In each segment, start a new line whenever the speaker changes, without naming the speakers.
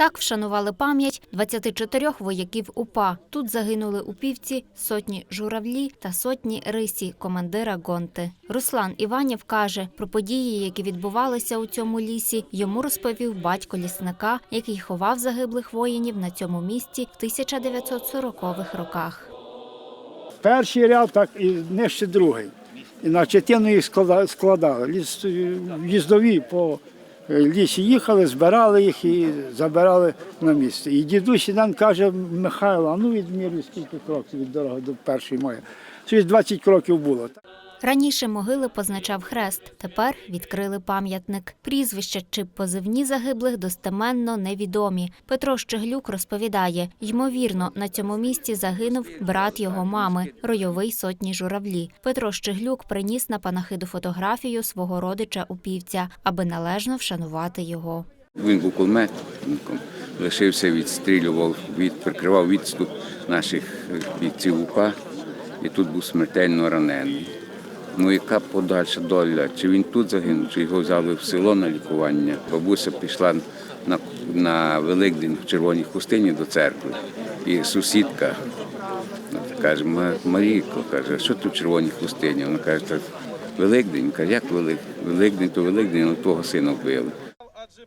Так вшанували пам'ять 24 вояків УПА. Тут загинули у півці сотні журавлі та сотні рисі командира Гонти. Руслан Іванів каже, про події, які відбувалися у цьому лісі, йому розповів батько лісника, який ховав загиблих воїнів на цьому місці в 1940-х роках.
Перший ряд, так і нижче другий. На четину їх складали. Їздові по е, лісі їхали, збирали їх і забирали на місце. І дідусь нам каже, Михайло, ну відмірю скільки кроків від дороги до першої моєї. Щось 20 кроків було.
Раніше могили позначав хрест, тепер відкрили пам'ятник. Прізвища чи позивні загиблих достеменно невідомі. Петро Щеглюк розповідає, ймовірно, на цьому місці загинув брат його мами, ройовий сотні журавлі. Петро Щеглюк приніс на панахиду фотографію свого родича упівця, аби належно вшанувати його.
Він був кулеметником, лишився, відстрілював, від, прикривав відступ наших бійців УПА і тут був смертельно ранений. Ну, яка подальша доля? Чи він тут загинув, чи його взяли в село на лікування? Бабуся пішла на, на Великдень в Червоній хустині до церкви. І сусідка каже, Марійко, каже, що тут в червоній хустині? Вона каже, так, Великдень, каже, як Велик? Великдень, то Великдень, але твого сина вбили.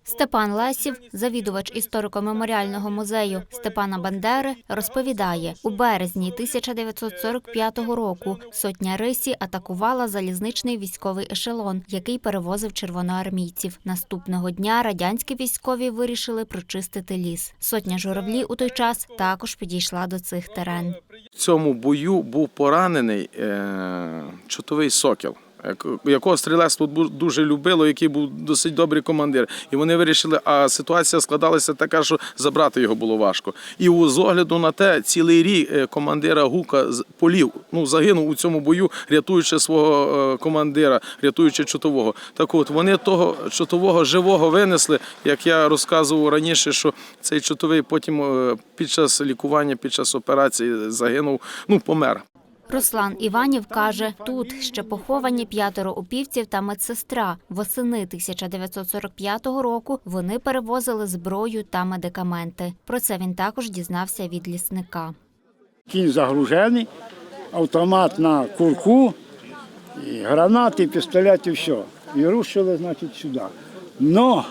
Степан Лесів, завідувач історико-меморіального музею Степана Бандери, розповідає, у березні 1945 року сотня рисі атакувала залізничний військовий ешелон, який перевозив червоноармійців. Наступного дня радянські військові вирішили прочистити ліс. Сотня журавлі у той час також підійшла до цих терен.
В цьому бою був поранений е, чотовий сокіл. Як- Якого стрілецтво дуже любило, який був досить добрий командир. І вони вирішили, а ситуація складалася така, що забрати його було важко. І з огляду на те, цілий рік е, командира Гука полів ну, загинув у цьому бою, рятуючи свого е, командира, рятуючи чотового. Так от вони того чотового живого винесли, як я розказував раніше, що цей чотовий потім е, під час лікування, під час операції загинув, ну помер.
Руслан Іванів каже, тут ще поховані п'ятеро упівців та медсестра. Восени 1945 року вони перевозили зброю та медикаменти. Про це він також дізнався від лісника.
Кінь загружений, автомат на курку, і гранати, пістолет, і все. І рушили, значить, сюди. Но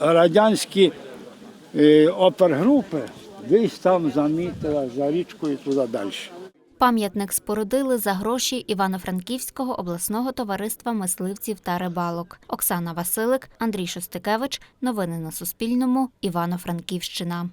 радянські е, опергрупи десь там замітили за річкою туди далі.
Пам'ятник спорудили за гроші Івано-Франківського обласного товариства мисливців та рибалок. Оксана Василик, Андрій Шостикевич. Новини на Суспільному. Івано-Франківщина.